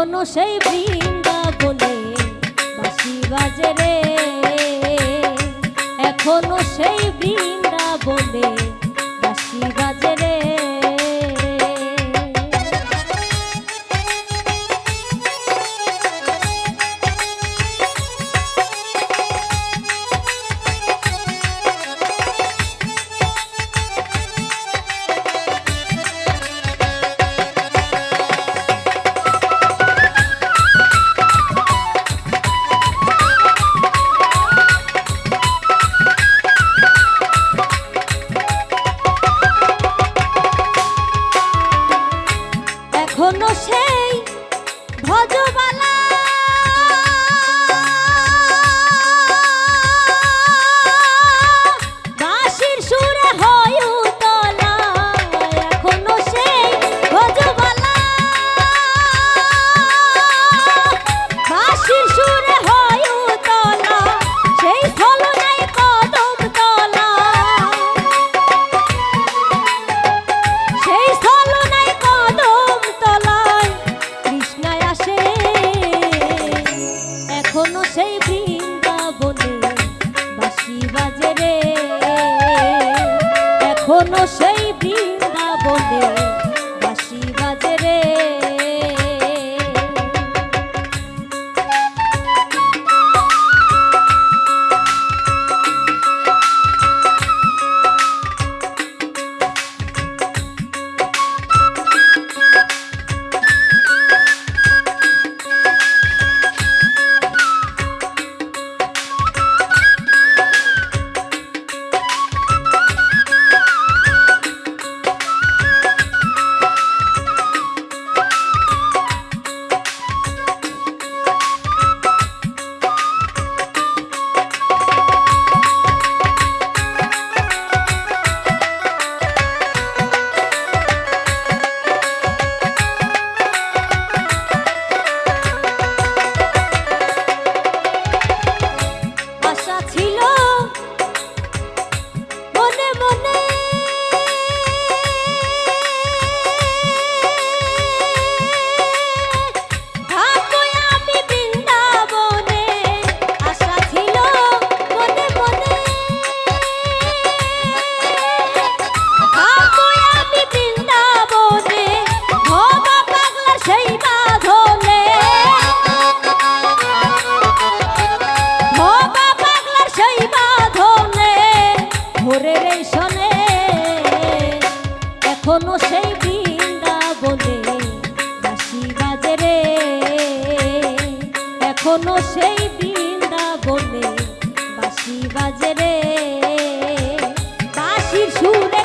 এখনও সেই বৃন্দা বলে বাসি বাজে রে। এখনও সে Mosheh. বৃন্দাবনে বাজে রে। বাঁশির সুরে